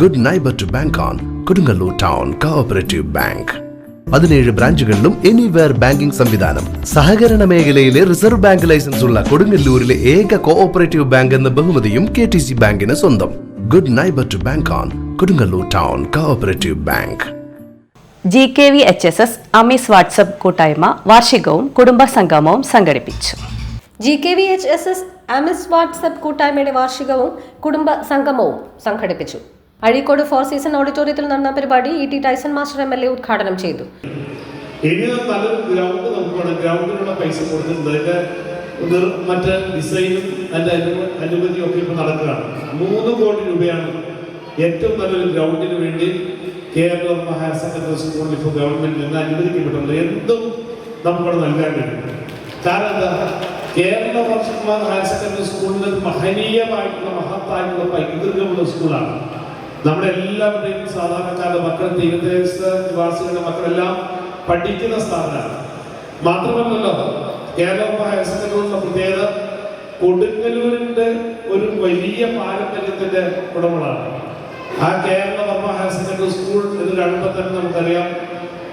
Good neighbour to bank on Kodungallur town cooperative bank പതിനേഴ് ബ്രാഞ്ചുകളിലും anywhere banking സംവിധാനം. സഹകരണ മേഖലയിലെ റിസർവ് ബാങ്ക് ലൈസൻസ് ഉള്ള കൊടുങ്ങല്ലൂരിലെ ഏക കോഓപ്പറേറ്റീവ് ബാങ്ക് എന്ന ബഹുമതിയും കെ ടി സി ബാങ്കിന് സ്വന്തം. Good neighbour to bank on Kodungallur town cooperative bank G K V H S S അമീസ് WhatsApp കൂട്ടായ്മ വാർഷികവും കുടുംബ സംഗമവും സംഘടിപ്പിച്ചു. G K V H S S അമിസ് WhatsApp കൂട്ടായ്മയുടെ വാർഷികവും കുടുംബ സംഗമവും സംഘടിപ്പിച്ചു. അഴീക്കോട് ഫോർ സീസൺ ഓഡിറ്റോറിയത്തിൽ നടന്ന പരിപാടി E T Tyson master M L A ഉദ്ഘാടനം ചെയ്തു. ഗ്രൗണ്ടിനുള്ള പൈസ മറ്റ് ഡിസൈനും അതിന്റെ അനു- അനുമതിയും ഒക്കെ ഇപ്പോൾ നടക്കുകയാണ്. മൂന്ന് കോടി രൂപയാണ് ഏറ്റവും നല്ലൊരു ഗ്രൗണ്ടിന് വേണ്ടി കേരള ഹയർ സെക്കൻഡറി സ്കൂളിൽ ഇപ്പോൾ ഗവൺമെന്റിൽ നിന്ന് അനുവദിക്കപ്പെട്ടുള്ളത് എന്തും നമുക്കവിടെ നൽകാൻ കഴിയും. കാരണം എന്താ? കേരള വർഷകുമാർ ഹയർ സെക്കൻഡറി സ്കൂളിൽ മഹനീയമായിട്ടുള്ള മഹത്തായിട്ടുള്ള പൈതൃകമുള്ള സ്കൂളാണ് നമ്മുടെ എല്ലാവരുടെയും സാധാരണക്കാരുടെ മക്കൾ തീരദേശ നിവാസികളുടെ മക്കളെല്ലാം പഠിക്കുന്ന സ്ഥാപനമാണ്. മാത്രമല്ലല്ലോ കേരള ഹയർ സെക്കൻഡറിയുടെ പ്രത്യേകത കൊടുങ്ങല്ലൂരിന്റെ ഒരു വലിയ പാരമ്പര്യത്തിന്റെ ഉടമകളാണ്. ആ Kerala Varma higher secondary school എന്ന് കാണുമ്പോൾ നമുക്കറിയാം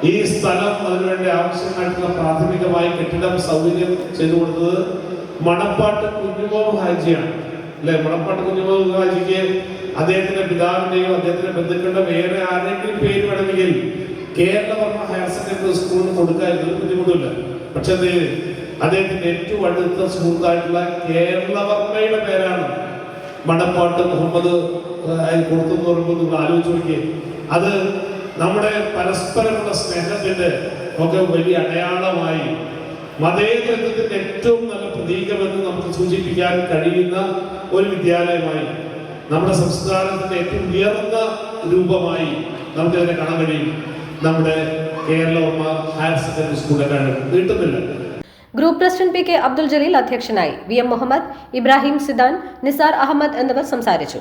ഈ സ്ഥലം അതിനുവേണ്ടി ആവശ്യമായിട്ടുള്ള പ്രാഥമികമായി കെട്ടിടം സൗകര്യം ചെയ്തു കൊടുത്തത് മണപ്പാട്ട് കുഞ്ഞുമോഹ് ഹാജിയാണ്. അല്ലെ? മണപ്പാട്ട് കുഞ്ഞുമോഹ് ഹാജിക്ക് അദ്ദേഹത്തിന്റെ പിതാവിന്റെയോ അദ്ദേഹത്തിന്റെ ബന്ധുക്കളുടെ വേറെ ആരെങ്കിലും പേര് വേണമെങ്കിൽ കേരള വർമ്മ ഹയർ സെക്കൻഡറി സ്കൂളിന് കൊടുക്കാൻ ഒരു ബുദ്ധിമുട്ടില്ല. പക്ഷെ അത് അദ്ദേഹത്തിന്റെ ഏറ്റവും അടുത്ത സുഹൃത്തായിട്ടുള്ള കേരളവർമ്മയുടെ പേരാണ് മണപ്പാട്ട് മുഹമ്മദ് കൊടുത്തു എന്ന് പറയുമ്പോൾ നിങ്ങൾ ആലോചിച്ച് നോക്കിയേ. അത് നമ്മുടെ പരസ്പരമുള്ള സ്നേഹത്തിന്റെ ഒക്കെ വലിയ അടയാളമായി മതേതരത്വത്തിന്റെ ഏറ്റവും നല്ല പ്രതീകമെന്ന് നമുക്ക് സൂചിപ്പിക്കാൻ കഴിയുന്ന ഒരു വിദ്യാലയമായി നമ്മുടെ സംസ്കാരത്തിന്റെ ഏറ്റവും ഉയർന്ന രൂപമായി നമുക്ക് അതിനെ കാണാൻ കഴിയും. നമ്മുടെ കേരളവർമ്മ ഹയർ സെക്കൻഡറി സ്കൂളിലെ കിട്ടുന്നില്ല group president P K Abdul Jaleel അധ്യക്ഷനായി വി എം മുഹമ്മദ് ഇബ്രാഹിം സിദാൻ നിസാർ അഹമ്മദ് എന്നിവർ സംസാരിച്ചു.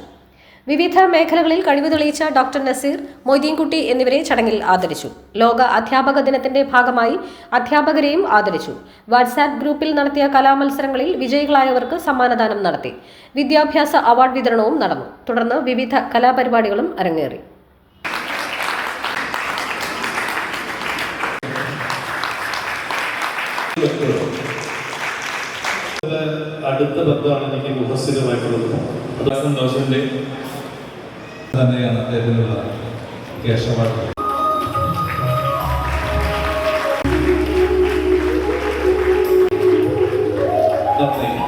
വിവിധ മേഖലകളിൽ കഴിവ് തെളിയിച്ച ഡോക്ടർ നസീർ മൊയ്തീൻകുട്ടി എന്നിവരെ ചടങ്ങിൽ ആദരിച്ചു. ലോക അധ്യാപക ദിനത്തിന്റെ ഭാഗമായി അധ്യാപകരെയും ആദരിച്ചു. വാട്സാപ്പ് ഗ്രൂപ്പിൽ നടത്തിയ കലാമത്സരങ്ങളിൽ വിജയികളായവർക്ക് സമ്മാനദാനം നടത്തി. വിദ്യാഭ്യാസ അവാർഡ് വിതരണവും നടന്നു. തുടർന്ന് വിവിധ കലാപരിപാടികളും അരങ്ങേറി. അടുത്ത ബന്ധമാണ് എനിക്ക് മുഹസിനുമായിട്ടുള്ളത് അത് സന്തോഷമുണ്ട് തന്നെയാണ് അദ്ദേഹത്തിനുള്ള കേശവാട്ട് നന്ദി.